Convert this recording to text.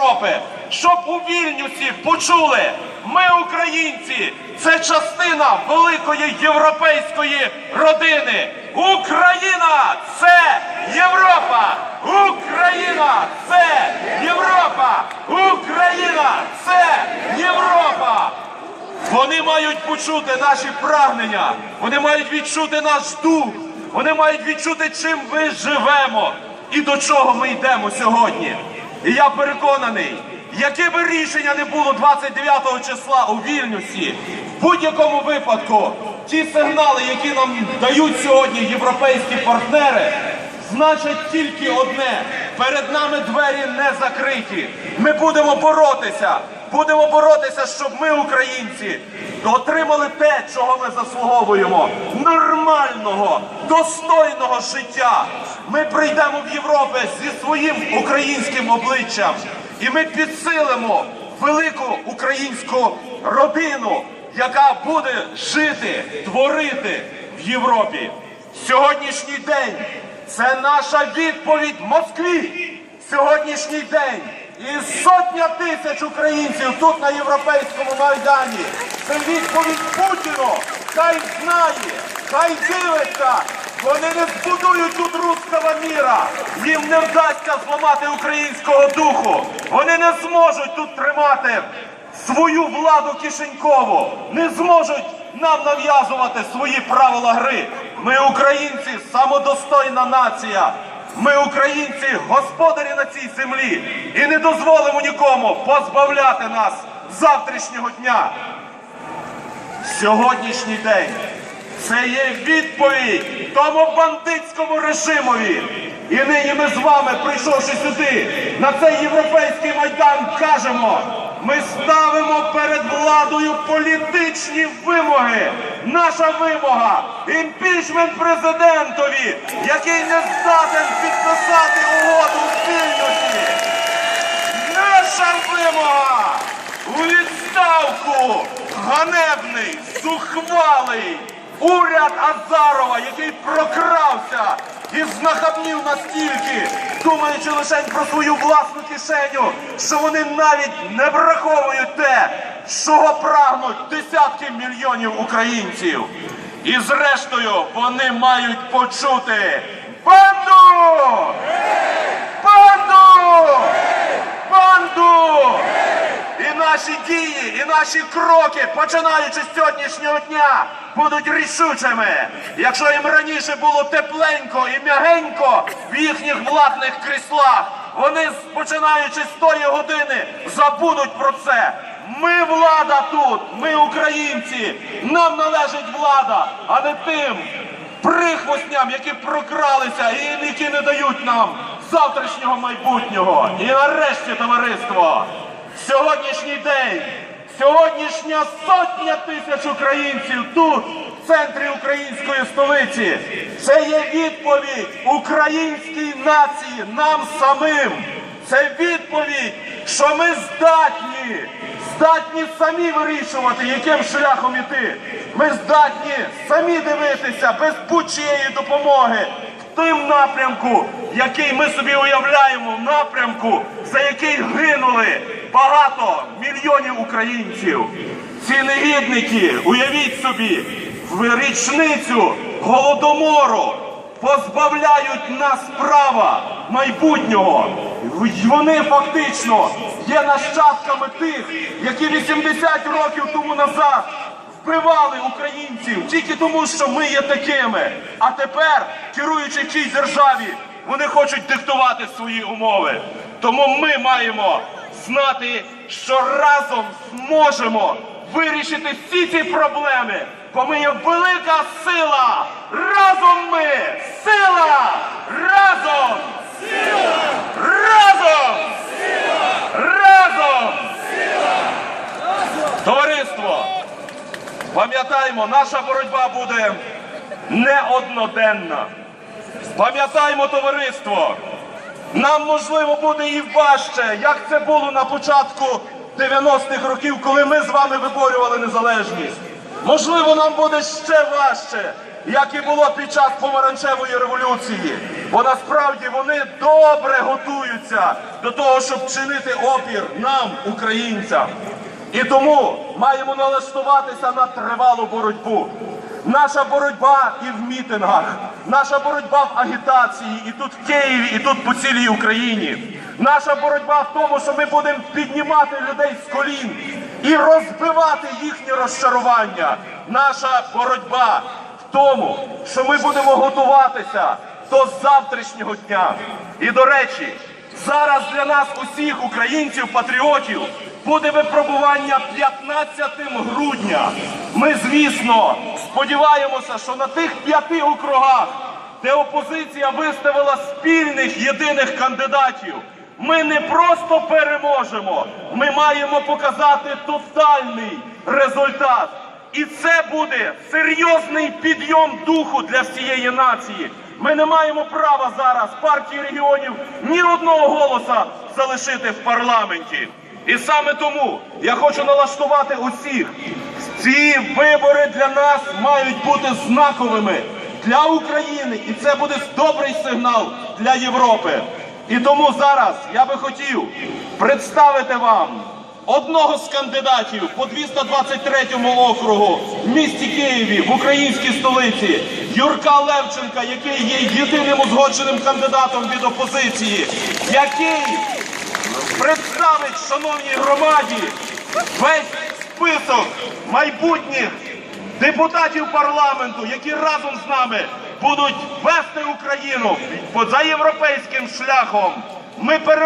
Європи, щоб у Вільнюсі почули, ми, українці, це частина великої європейської родини. Україна це Європа! Україна це Європа! Україна це Європа! Вони мають почути наші прагнення, вони мають відчути наш дух, вони мають відчути, чим ми живемо і до чого ми йдемо сьогодні. І я переконаний, яке би рішення не було 29 числа у Вільнюсі, в будь-якому випадку ті сигнали, які нам дають сьогодні європейські партнери, значить тільки одне: перед нами двері не закриті. Ми будемо боротися. Будемо боротися, щоб ми, українці, отримали те, чого ми заслуговуємо нормального, достойного життя. Ми прийдемо в Європу зі своїм українським обличчям, і ми підсилимо велику українську родину, яка буде жити, творити в Європі. Сьогоднішній день це наша відповідь Москві. Сьогоднішній день і сотня тисяч українців тут на європейському майдані. Це відповідь Путіну. Хай знає, хай дивиться. Вони не збудують тут руського міра. Їм не вдасться зламати українського духу. Вони не зможуть тут тримати свою владу кишенькову. Не зможуть нам нав'язувати свої правила гри. Ми, українці, самодостойна нація. Ми, українці, господарі на цій землі, і не дозволимо нікому позбавляти нас завтрашнього дня. Сьогоднішній день це є відповідь тому бандитському режимові. І нині ми з вами, прийшовши сюди, на цей європейський майдан, кажемо, ми ставимо перед владою політичні вимоги. Наша вимога імпічмент президентові, який не здатен підписати угоду з Вільнюсі. Наша вимога у відставку ганебний, зухвалий уряд Азарова, який прокрався і знахабнів настільки, думаючи лише про свою власну кишеню, що вони навіть не враховують те, чого прагнуть десятки мільйонів українців. І зрештою вони мають почути банду! Банду! І наші дії, і наші кроки, починаючи з сьогоднішнього дня, будуть рішучими. Якщо їм раніше було тепленько і м'ягенько в їхніх владних кріслах, вони, починаючи з тої години, забудуть про це. Ми влада тут, ми українці, нам належить влада, а не тим прихвостням, які прокралися і які не дають нам завтрашнього майбутнього. І нарешті, товариство, сьогоднішній день, сьогоднішня сотня тисяч українців тут, в центрі української столиці, це є відповідь українській нації, нам самим. Це відповідь, що ми здатні, здатні самі вирішувати, яким шляхом іти. Ми здатні самі дивитися без будь-чиєї допомоги в тим напрямку, який ми собі уявляємо, напрямку, за який гинули багато мільйонів українців. Ці негідники, уявіть собі, в річницю голодомору позбавляють нас права майбутнього. Вони фактично є нащадками тих, які 80 років тому назад вбивали українців тільки тому, що ми є такими. А тепер, керуючи в цій державі, вони хочуть диктувати свої умови. Тому ми маємо знати, що разом зможемо вирішити всі ці проблеми. Бо ми є велика сила. Разом ми сила! Разом! Сила! Разом! Сила! Разом! Товариство! Пам'ятаємо, наша боротьба буде не одноденна. Пам'ятаємо, товариство, нам можливо буде і важче, як це було на початку 90-х років, коли ми з вами виборювали незалежність. Можливо, нам буде ще важче, як і було під час помаранчевої революції. Бо насправді вони добре готуються до того, щоб чинити опір нам, українцям. І тому маємо налаштуватися на тривалу боротьбу. Наша боротьба і в мітингах, наша боротьба в агітації, і тут в Києві, і тут по цілій Україні. Наша боротьба в тому, що ми будемо піднімати людей з колін і розбивати їхні розчарування. Наша боротьба в тому, що ми будемо готуватися до завтрашнього дня. І до речі, зараз для нас усіх українців, патріотів, буде випробування 15 грудня. Ми, звісно, сподіваємося, що на тих п'яти округах, де опозиція виставила спільних єдиних кандидатів, ми не просто переможемо, ми маємо показати тотальний результат. І це буде серйозний підйом духу для всієї нації. Ми не маємо права зараз партії регіонів ні одного голоса залишити в парламенті. І саме тому я хочу налаштувати усіх. Ці вибори для нас мають бути знаковими для України, і це буде добрий сигнал для Європи. І тому зараз я би хотів представити вам одного з кандидатів по 223 округу в місті Києві в українській столиці Юрка Левченка, який є єдиним узгодженим кандидатом від опозиції, який представить шановній громаді весь список майбутніх депутатів парламенту, які разом з нами будуть вести Україну за європейським шляхом. Ми переможемо.